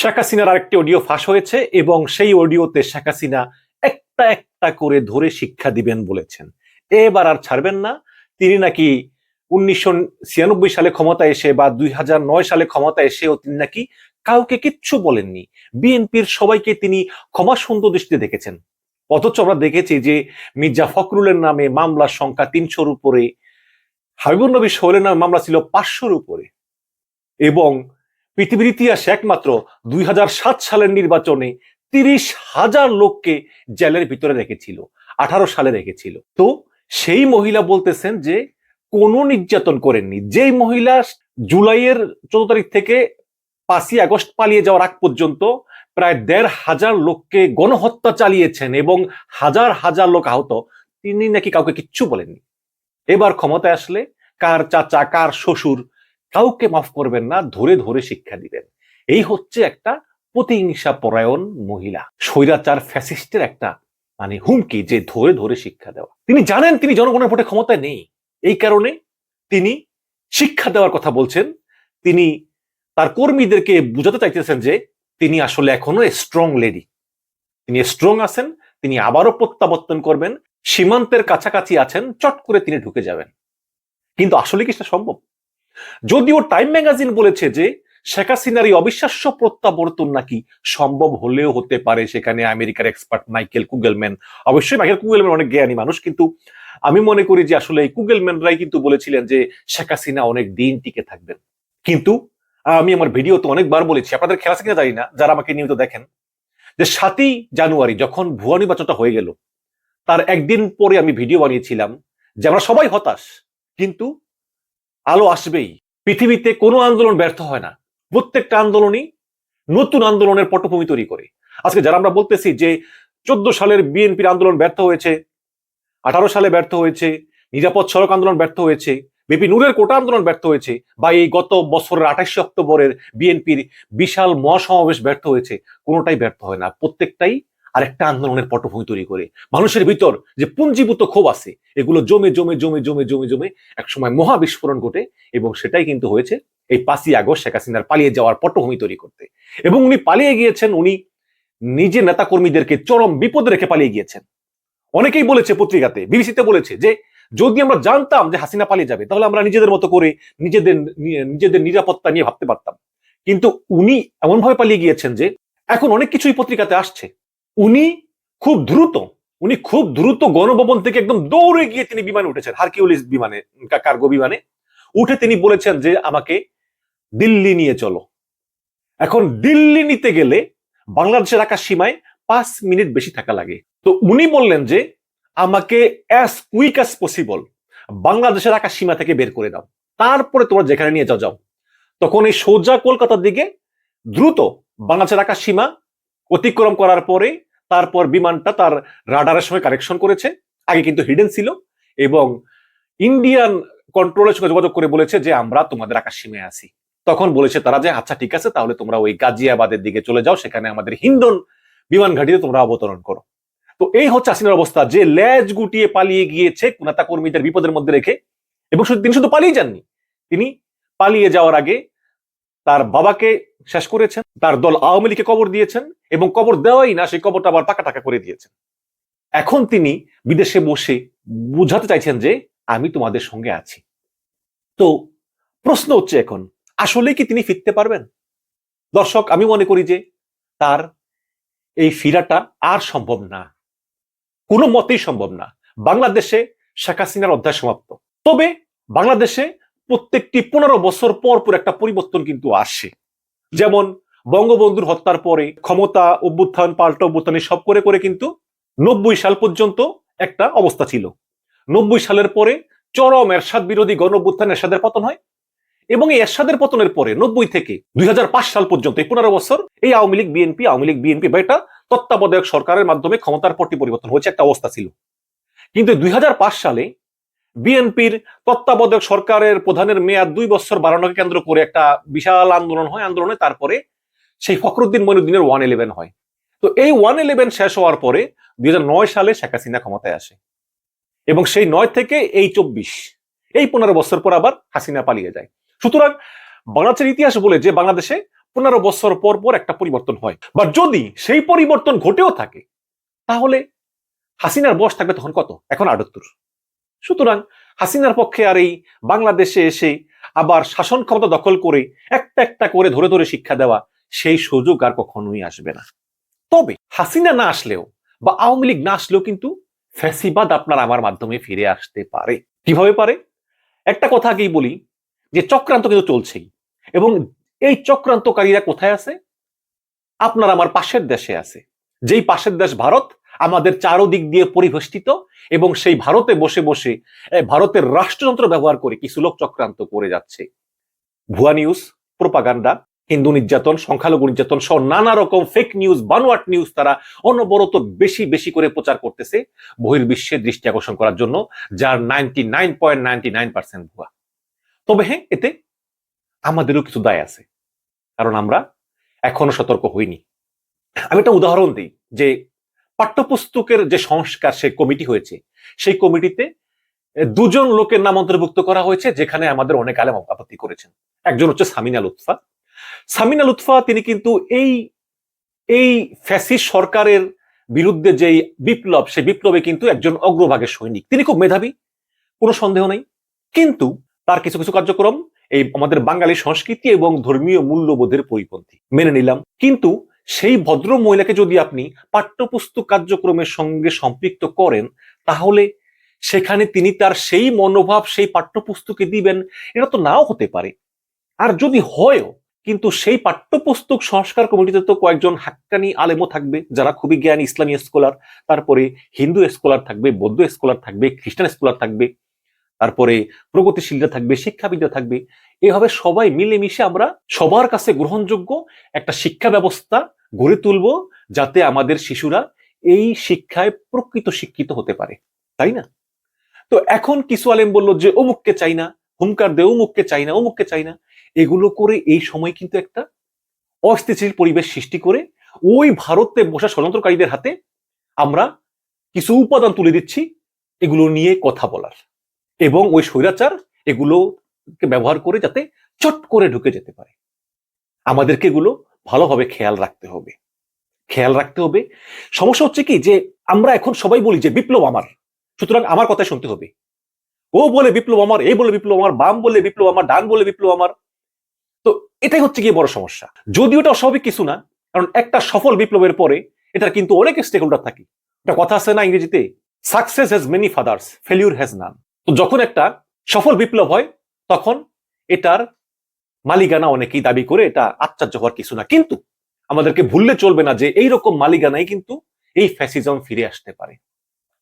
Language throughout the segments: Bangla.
শেখ হাসিনার আরেকটি অডিও ফাঁস হয়েছে এবং সেই অডিওতে শেখ হাসিনা একটা একটা করে ধরে শিক্ষা দিবেন বলেছেন। এবার আর ছাড়বেন না। তিনি নাকি উনিশশো ছিয়ানব্বই সালে ক্ষমতা এসে বা দুই নয় সালে ক্ষমতা এসেও তিনি নাকি কাউকে কিচ্ছু বলেননি। বিএনপির সবাইকে তিনি ক্ষমা সুন্দর দৃষ্টিতে দেখেছেন। অথচ আমরা দেখেছি যে মির্জা ফখরুলের নামে মামলার সংখ্যা তিনশোর উপরে, হাবিবুর নবী সোহেলের নামে মামলা ছিল পাঁচশোর উপরে। এবং পৃথিবীর ইতিহাসে একমাত্র দুই হাজার সাত সালের নির্বাচনে তিরিশ হাজার লোককে জেলের ভিতরে রেখেছিল, আঠারো সালে রেখেছিল। তো সেই মহিলা বলতেছেন যে, কোনো নির্যাতন করেননি। যেই মহিলা জুলাইয়ের চোদ্দ তারিখ থেকে পাঁচই আগস্ট পালিয়ে যাওয়ার আগ পর্যন্ত প্রায় দেড় হাজার লোককে গণহত্যা চালিয়েছেন এবং হাজার হাজার লোক আহত। তিনি নাকি কাউকে কিচ্ছু বলেননি। এবার ক্ষমতায় আসলে কার চাচা, কার শ্বশুর কাউকে মাফ করবেন না, ধরে ধরে শিক্ষা দিবেন। এই হচ্ছে একটা প্রতিহিংসা পরায়ণ মহিলা। স্বৈরাচার ফ্যাসিস্টের একটা মানে হুমকি যে ধরে ধরে শিক্ষা দেওয়া। তিনি জানেন তিনি জনগণের ভোটে ক্ষমতায় নেই। এই কারণে তিনি শিক্ষা দেওয়ার কথা বলছেন। তিনি তার কর্মীদেরকে বুঝাতে চাইতেছেন যে তিনি আসলে এখনও স্ট্রং লেডি তিনি স্ট্রং আছেন, তিনি আবারও প্রত্যাবর্তন করবেন। সীমান্তের কাছাকাছি আছেন, চট করে তিনি ঢুকে যাবেন। কিন্তু আসলে কি সেটা সম্ভব? যদিও টাইম ম্যাগাজিন বলেছে যে শেখ হাসিনার এই অবিশ্বাস্য প্রত্যাবর্তন নাকি সম্ভব হলেও হতে পারে, সেখানে আমেরিকার এক্সপার্ট মাইকেল কুগেলম্যান। অবশ্যই মাইকেল কুগেলম্যান অনেক জ্ঞানী মানুষ, কিন্তু আমি মনে করি যে আসলে এই কুগেলম্যানরাই কিন্তু বলেছিলেন যে শেখ হাসিনা অনেক দিন টিকে থাকবেন। কিন্তু আমি আমার ভিডিওতে অনেকবার বলেছি, আপনাদের খেলা কিনা জানি না, যারা আমাকে নিয়মিত দেখেন, যে সাতই জানুয়ারি যখন ভুয়া নির্বাচনটা হয়ে গেল, তার একদিন পরে আমি ভিডিও বানিয়েছিলাম যে আমরা সবাই হতাশ, কিন্তু আলো আসবেই। পৃথিবীতে কোনো আন্দোলন ব্যর্থ হয় না। প্রত্যেকটা আন্দোলনই নতুন আন্দোলনের পটভূমি তৈরি করে। আজকে যারা আমরা বলতেছি যে চোদ্দ সালের বিএনপির আন্দোলন ব্যর্থ হয়েছে, আঠারো সালে ব্যর্থ হয়েছে, নিরাপদ সড়ক আন্দোলন ব্যর্থ হয়েছে, বিপি নূরের কোটা আন্দোলন ব্যর্থ হয়েছে বা এই গত বছরের আঠাশে অক্টোবরের বিএনপির বিশাল মহাসমাবেশ ব্যর্থ হয়েছে, কোনোটাই ব্যর্থ হয় না। প্রত্যেকটাই আরেকটা আন্দোলনের পটভূমি তৈরি করে। মানুষের ভিতর যে পুঞ্জীভূত ক্ষোভ আছে, এগুলো জমে জমে জমে জমে জমে জমে একসময় মহা বিস্ফোরণ ঘটে এবং সেটাই কিন্তু হয়েছে এই পাঁচই আগস্ট শেখ হাসিনার পালিয়ে যাওয়ার পটভূমি তৈরি করতে। এবং উনি পালিয়ে গিয়েছেন, উনি নিজের নেতাকর্মীদেরকে চরম বিপদে রেখে পালিয়ে গিয়েছেন। অনেকেই বলেছে পত্রিকাতে, বিবিসিতে বলেছে যে, যদি আমরা জানতাম যে হাসিনা পালিয়ে যাবে, তাহলে আমরা নিজেদের মতো করে নিজেদের নিজেদের নিরাপত্তা নিয়ে ভাবতে পারতাম। কিন্তু উনি এমনভাবে পালিয়ে গিয়েছেন যে, এখন অনেক কিছুই পত্রিকাতে আসছে। উনি খুব দ্রুত, উনি খুব দ্রুত গণভবন থেকে একদম দৌড়ে গিয়ে তিনি বিমানে উঠেছেন, হারকিউলিস বিমানে কার্গো বিমানে। উঠে তিনি বলেছেন যে, আমাকে দিল্লি নিয়ে চলো। এখন দিল্লি নিতে গেলে বাংলাদেশের আকাশ সীমায় পাঁচ মিনিট বেশি থাকা লাগে। তো উনি বললেন যে, আমাকে অ্যাজ কুইক অ্যাজ পসিবল বাংলাদেশের আকাশ সীমা থেকে বের করে দাও। তারপরে তোমরা যেখানে নিয়ে যাও যাও। তখন এই সোজা কলকাতার দিকে দ্রুত বাংলাদেশের আকাশ সীমা অতিক্রম করার পরে তারপর বিমানটা তার রাডারের সঙ্গে কানেকশন করেছে। আগে কিন্তু হিডেন ছিল এবং ইন্ডিয়ান কন্ট্রোলের সঙ্গে যোগাযোগ করে বলেছে যে, আমরা তোমাদের আকাশ আছি। তখন বলেছে তারা যে আচ্ছা ঠিক আছে, তাহলে তোমরা ওই গাজিয়াবাদের দিকে চলে যাও, সেখানে আমাদের হিন্দন বিমান ঘাটিতে তোমরা অবতরণ করো। তো এই হচ্ছে আসিনের অবস্থা, যে ল্যাজ গুটিয়ে পালিয়ে গিয়েছে নেতা কর্মীদের বিপদের মধ্যে রেখে এবং শুধু তিনি শুধু পালিয়ে যাননি, তিনি পালিয়ে যাওয়ার আগে তার বাবাকে শেষ করেছেন। তার দল আওয়ামী লীগকে কবর দিয়েছেন এবং কবর দেওয়াই না, সেই কবরটা আবার পাকা টাকা করে দিয়েছেন। এখন তিনি বিদেশে বসে বুঝাতে চাইছেন যে, আমি তোমাদের সঙ্গে আছি। তো প্রশ্ন হচ্ছে এখন আসলে কি তিনি ফিরতে পারবেন? দর্শক, আমি মনে করি যে তার এই ফিরাটা আর সম্ভব না। কোনো মতেই সম্ভব না। বাংলাদেশে শেখ হাসিনার অধ্যায় সমাপ্ত। তবে বাংলাদেশে প্রত্যেকটি পনেরো বছর পর পর একটা পরিবর্তন কিন্তু আসে। যেমন বঙ্গবন্ধুর হত্যার পরে ক্ষমতা, অভ্যুত্থান, পাল্টা অভ্যুত্থান সব করে করে কিন্তু নব্বই সাল পর্যন্ত একটা অবস্থা ছিল। নব্বই সালের পরে চরম এরশাদ বিরোধী গণ অভ্যুত্থান এরশাদের পতন হয় এবং এই এরশাদের পতনের পরে নব্বই থেকে দুই হাজার পাঁচ সাল পর্যন্ত এই পনেরো বছর এই Awami League, BNP, Awami League, BNP বা এটা তত্ত্বাবধায়ক সরকারের মাধ্যমে ক্ষমতার পট্টি পরিবর্তন হয়েছে, একটা অবস্থা ছিল। কিন্তু দুই হাজার পাঁচ সালে বিএনপির তত্ত্বাবধায়ক সরকারের প্রধানের মেয়াদ দুই বছর বাড়ানোকে কেন্দ্র করে একটা বিশাল আন্দোলন হয়। আন্দোলনে তারপরে সেই ফখরুদ্দিন মনুদ্দিনের ওয়ান ইলেভেন হয়। তো এই ওয়ান ইলেভেন শেষ হওয়ার পরে দুই সালে শেখ হাসিনা ক্ষমতায় আসে এবং সেই নয় থেকে এই চব্বিশ, এই পনেরো বছর পর আবার হাসিনা পালিয়ে যায়। সুতরাং বাংলাদেশের ইতিহাস বলে যে বাংলাদেশে পনেরো বছর পর পর একটা পরিবর্তন হয়। বা যদি সেই পরিবর্তন ঘটেও থাকে, তাহলে হাসিনার বয়স থাকবে তখন কত? এখন আটাত্তর। সুতরাং হাসিনার পক্ষে আর এই বাংলাদেশে এসে আবার শাসন ক্ষমতা দখল করে একটা একটা করে ধরে ধরে শিক্ষা দেওয়া সেই সুযোগ আর কখনোই আসবে না। তবে হাসিনা না আসলেও বা আওয়ামী লীগ না আসলেও কিন্তু ফ্যাসিবাদ আপনার আমার মাধ্যমে ফিরে আসতে পারে। কীভাবে পারে? একটা কথা আগেই বলি যে চক্রান্ত কিন্তু চলছেই এবং এই চক্রান্তকারীরা কোথায় আছে? আপনার আমার পাশের দেশে আছে। যেই পাশের দেশ ভারত আমাদের চারোদিক দিয়ে পরিবেষ্টিত এবং সেই ভারতে বসে বসে ভারতের রাষ্ট্রযন্ত্র ব্যবহার করে কিছু লোক চক্রান্ত করে যাচ্ছে। ভুয়া নিউজ, প্রোপাগান্ডা, হিন্দু নির্যাতন, সংখ্যালঘু নির্যাতন সহ নানা রকম ফেক নিউজ বানোয়াট নিউজ তারা অনবরত বেশি বেশি করে প্রচার করতেছে বহির্বিশ্বের দৃষ্টি আকর্ষণ করার জন্য, যার ninety nine point ninety nine percent ভুয়া। তবে হ্যাঁ এতে আমাদেরও কিছু দায় আছে। কারণ আমরা এখনও সতর্ক হইনি। আমি একটা উদাহরণ দিই যে পাঠ্যপুস্তকের যে সংস্কার, সেই কমিটি হয়েছে, সেই কমিটিতে দুজন লোকের নাম অন্তর্ভুক্ত করা হয়েছে, যেখানে আমাদের অনেক আলেম আপত্তি করেছেন। একজন হচ্ছে সামিনা লুৎফা। সামিনা লুৎফা, তিনি কিন্তু এই এই ফ্যাসি সরকারের বিরুদ্ধে যেই বিপ্লব, সেই বিপ্লবে কিন্তু একজন অগ্রভাগের সৈনিক। তিনি খুব মেধাবী, কোনো সন্দেহ নেই। কিন্তু তার কিছু কিছু কার্যক্রম এই আমাদের বাঙালি সংস্কৃতি এবং ধর্মীয় মূল্যবোধের পরিপন্থী। মেনে নিলাম। কিন্তু সেই ভদ্র মহিলাকে যদি আপনি পাঠ্যপুস্তক কার্যক্রমের সঙ্গে সম্পৃক্ত করেন, তাহলে সেখানে তিনি তার সেই মনোভাব, সেই পাঠ্যপুস্তকে দিবেন, এটা তো নাও হতে পারে। আর যদি হয়ও, কিন্তু সেই পাঠ্যপুস্তক সংস্কার কমিটিতে তো কয়েকজন হাক্কানি আলেমও থাকবে, যারা খুবই জ্ঞানী ইসলামী স্কলার, তারপরে হিন্দু স্কলার থাকবে, বৌদ্ধ স্কলার থাকবে, খ্রিস্টান স্কলার থাকবে, তারপরে প্রগতিশীলরা থাকবে, শিক্ষাবিদরা থাকবে, এভাবে সবাই মিলেমিশে আমরা সবার কাছে গ্রহণযোগ্য একটা শিক্ষা ব্যবস্থা গড়ে তুলব যাতে আমাদের শিশুরা এই শিক্ষায় প্রকৃত শিক্ষিত হতে পারে, তাই না? তো এখন কিছু আলেম বলল যে, অমুককে চাই না হুমকার দে, অমুককে চাই না, অমুককে চাই না। এগুলো করে এই সময় কিন্তু একটা অস্থিতিশীল পরিবেশ সৃষ্টি করে ওই ভারতে বসা ষড়যন্ত্রকারীদের হাতে আমরা কিছু উপাদান তুলে দিচ্ছি এগুলো নিয়ে কথা বলার এবং ওই স্বৈরাচার এগুলোকে ব্যবহার করে যাতে চট করে ঢুকে যেতে পারে। আমাদেরকে এগুলো ভালোভাবে খেয়াল রাখতে হবে। খেয়াল রাখতে হবে। সমস্যা হচ্ছে কি যে, আমরা এখন সবাই বলি যে, বিপ্লব আমার। সুতরাং আমার কথা শুনতে হবে। ও বলে বিপ্লব আমার, এই বলে বিপ্লব আমার, বাম বলে বিপ্লব আমার, ডান বলে বিপ্লব আমার। তো এটাই হচ্ছে গিয়ে বড় সমস্যা। যদিও এটা অস্বাভাবিক কিছু না, কারণ একটা সফল বিপ্লবের পরে এটার কিন্তু অনেক স্টেক হোল্ডার থাকে। একটা কথা আছে না ইংরেজিতে? Success has many fathers failure has none তো যখন একটা সফল বিপ্লব হয়, তখন এটার মালিকানা অনেকেই দাবি করে এটা আশ্চর্য হওয়ার কিছু না। কিন্তু আমাদেরকে ভুললে চলবে না যে এই রকম মালিকানাই কিন্তু এই ফ্যাসিজম ফিরে আসতে পারে।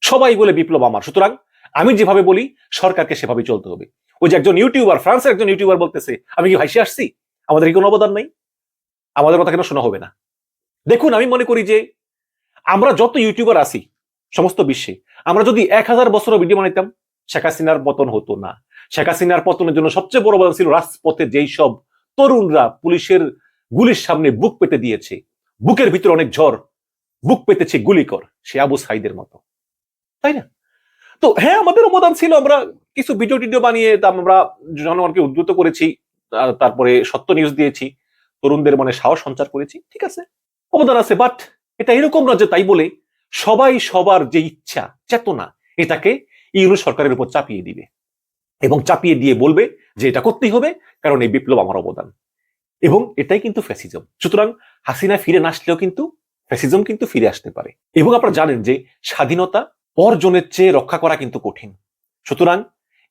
সবাই বলে বিপ্লব আমার। সুতরাং আমি যেভাবে বলি, সরকারকে সেভাবে চলতে হবে। ওই যে একজন ইউটিউবার, ফ্রান্সের একজন ইউটিউবার বলতেছে, আমি কি ভাইসে আসছি? আমাদের কি কোনো অবদান নাই? আমাদের কথা কেন শোনা হবে না? দেখুন, আমি মনে করি যে আমরা যত ইউটিউবার আছি, সমস্ত বিশ্বে, আমরা যদি এক হাজার বছরও ভিডিও বানাইতাম, শেখ হাসিনার পতন হতো না। শেখ হাসিনার পতনের জন্য সবচেয়ে বড় অবদান ছিল রাজপথে যেই সব তরুণরা পুলিশের গুলির সামনে বুক পেতে দিয়েছে। বুকের ভিতরে অনেক ঝড়, বুক পেতেছে গুলি কর সে আবু সাইদের মতো। তাই না? তো হ্যাঁ আমাদের অবদান ছিল, আমরা কিছু ভিডিও টিডিও বানিয়ে আমরা জনগণকে উদ্বুদ্ধ করেছি তারপরে সত্য নিউজ দিয়েছি, তরুণদের মনে সাহস সঞ্চার করেছি, ঠিক আছে? অবদান আছে বাট এটা এরকম না যে তাই বলে সবাই সবার যে ইচ্ছা, চেতনা, এটাকে ইউরো সরকারের উপর চাপিয়ে দিবে। এবং চাপিয়ে দিয়ে বলবে যে এটা করতেই হবে, কারণ এই বিপ্লব আমার অবদান। এবং এটাই কিন্তু ফ্যাসিজম সুতরাং হাসিনা ফিরে না আসলেও কিন্তু ফ্যাসিজম কিন্তু ফিরে আসতে পারে। এবং আপনারা জানেন যে স্বাধীনতা অর্জনের চেয়ে রক্ষা করা কিন্তু কঠিন। সুতরাং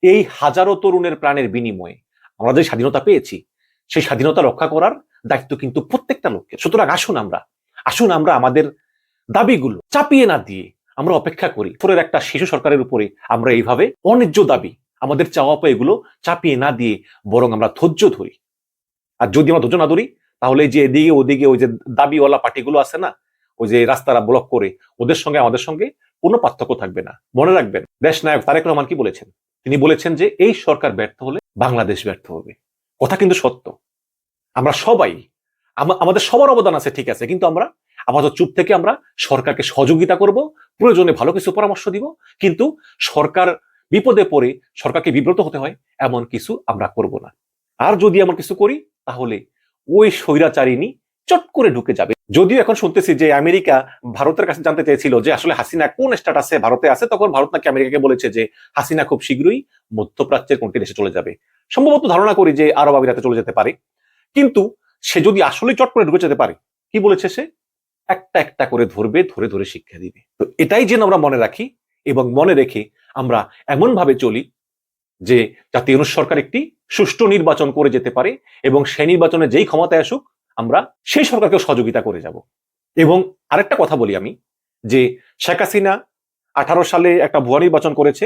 এই হাজারো তরুণের প্রাণের বিনিময়ে আমরা যে স্বাধীনতা পেয়েছি, সেই স্বাধীনতা রক্ষা করার দায়িত্ব কিন্তু প্রত্যেকটা লোককে। সুতরাং আসুন আমরা আসুন আমরা আমাদের দাবিগুলো চাপিয়ে না দিয়ে আমরা অপেক্ষা করি। ফোরের একটা শিশু সরকারের উপরে আমরা এইভাবে অন্যায্য দাবি আমাদের চাওয়া পাওয়া এগুলো চাপিয়ে না দিয়ে বরং আমরা ধৈর্য ধরি। আর যদি আমরা ধৈর্য না ধরি, তাহলে যে এদিকে ওদিকে ওই যে দাবিওয়ালা পার্টিগুলো আছে না, ওই যে রাস্তারা ব্লক করে, ওদের সঙ্গে আমাদের সঙ্গে কোনো পার্থক্য থাকবে না। মনে রাখবেন, দেশ নায়ক তারেক রহমান কি বলেছেন? তিনি বলেছেন যে এই সরকার ব্যর্থ হলে বাংলাদেশ ব্যর্থ হবে। কথা কিন্তু সত্য। আমরা সবাই আমাদের সবার অবদান আছে ঠিক আছে, কিন্তু আমরা আপাতত চুপ থেকে আমরা সরকারকে সহযোগিতা করব, প্রয়োজনে ভালো কিছু পরামর্শ দিব, কিন্তু সরকার বিপদে পড়ে সরকারকে বিব্রত হতে হয়, এমন কিছু আমরা করব না। আর যদি এমন কিছু করি, তাহলে ওই স্বৈরাচারিণী চট করে ঢুকে যাবে। যদিও এখন শুনতেছি যে আমেরিকা ভারতের কাছে জানতে চেয়েছিল যে আসলে হাসিনা কোন স্ট্যাটাসে ভারতে আছে, তখন ভারত নাকি আমেরিকাকে বলেছে যে হাসিনা খুব শীঘ্রই মধ্যপ্রাচ্যের কোনটি দেশে চলে যাবে। সম্ভবত ধারণা করি যে আরব আমিরাতে চলে যেতে পারে। কিন্তু সে যদি আসলে চট করে ঢুকে যেতে পারে, কি বলেছে সে? একটা একটা করে ধরবে, ধরে ধরে শিক্ষা দিবে। তো এটাই যেন আমরা মনে রাখি এবং মনে রেখে আমরা এমনভাবে চলি যে জাতীয় ইউনুস সরকার একটি সুষ্ঠু নির্বাচন করে যেতে পারে এবং সেই নির্বাচনে যেই ক্ষমতায় আসুক, আমরা সেই সরকারকে সহযোগিতা করে যাব। এবং আরেকটা কথা বলি আমি, যে শেখ হাসিনা আঠারো সালে একটা ভুয়া নির্বাচন করেছে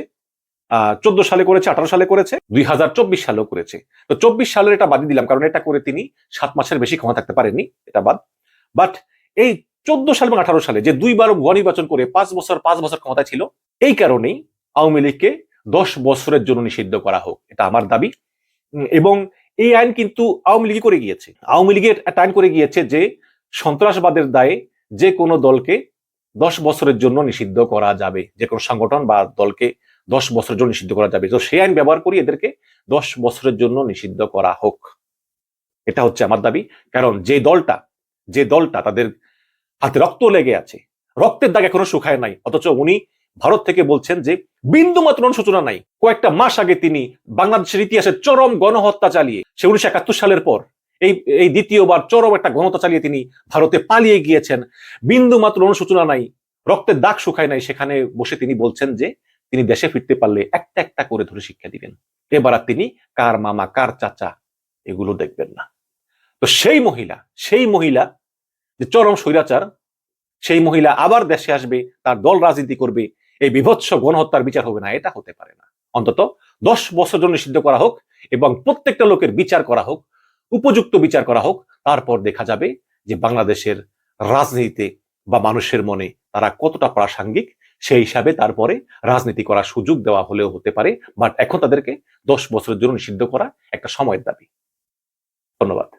চোদ্দ সালে করেছে, আঠারো সালে করেছে, দুই হাজার চব্বিশ সালেও করেছে। তো চব্বিশ সালের এটা বাদ দিলাম, কারণ এটা করে তিনি সাত মাসের বেশি ক্ষমা থাকতে পারেননি, এটা বাদ। বাট এই চোদ্দ সাল এবং আঠারো সালে যে দুইবার ভুয়া নির্বাচন করে পাঁচ বছর পাঁচ বছর ক্ষমতা ছিল, এই কারণেই আওয়ামী লীগকে দশ বছরের জন্য নিষিদ্ধ করা হোক, এটা আমার দাবি। এবং এই আইন কিন্তু আওয়ামী লীগই করে গিয়েছে। আওয়ামী লীগের একটা আইন করে গিয়েছে যে সন্ত্রাসবাদের দায়ে যে কোনো দলকে দশ বছরের জন্য নিষিদ্ধ করা যাবে। যে কোনো সংগঠন বা দলকে দশ বছরের জন্য নিষিদ্ধ করা যাবে। তো সেই আইন ব্যবহার করি এদেরকে দশ বছরের জন্য নিষিদ্ধ করা হোক। এটা হচ্ছে আমার দাবি। কারণ যে দলটা যে দলটা তাদের হাতে রক্ত লেগে আছে, রক্তের দাগ এখনও শুকায় নাই, অথচ উনি ভারত থেকে বলছেন যে বিন্দু মাত্র অনুশোচনা নাই। কয়েকটা মাস আগে তিনি বাংলাদেশের ইতিহাসে চরম গণহত্যা চালিয়ে, সে উনিশশো একাত্তর সালের পর এই এই দ্বিতীয়বার চরম একটা গণহত্যা চালিয়ে তিনি ভারতে পালিয়ে গিয়েছেন। বিন্দু মাত্র অনুশোচনা নাই, রক্তের দাগ শুকায় নাই, সেখানে বসে তিনি বলছেন যে তিনি দেশে ফিরতে পারলে একটা একটা করে ধরে শিক্ষা দিবেন। এবার আর তিনি কার মামা, কার চাচা, এগুলো দেখবেন না। তো সেই মহিলা সেই মহিলা যে চরম স্বৈরাচার, সেই মহিলা আবার দেশে আসবে, তার দল রাজনীতি করবে এই বিভৎস গণহত্যার বিচার হবে না, এটা হতে পারে না। অন্তত দশ বছর জন্য নিষিদ্ধ করা হোক এবং প্রত্যেকটা লোকের বিচার করা হোক, উপযুক্ত বিচার করা হোক, তারপর দেখা যাবে যে বাংলাদেশের রাজনীতিতে বা মানুষের মনে তারা কতটা প্রাসঙ্গিক, সেই হিসাবে তারপরে রাজনীতি করার সুযোগ দেওয়া হলেও হতে পারে বাট এখন তাদেরকে দশ বছরের জন্য নিষিদ্ধ করা একটা সময়ের দাবি। ধন্যবাদ।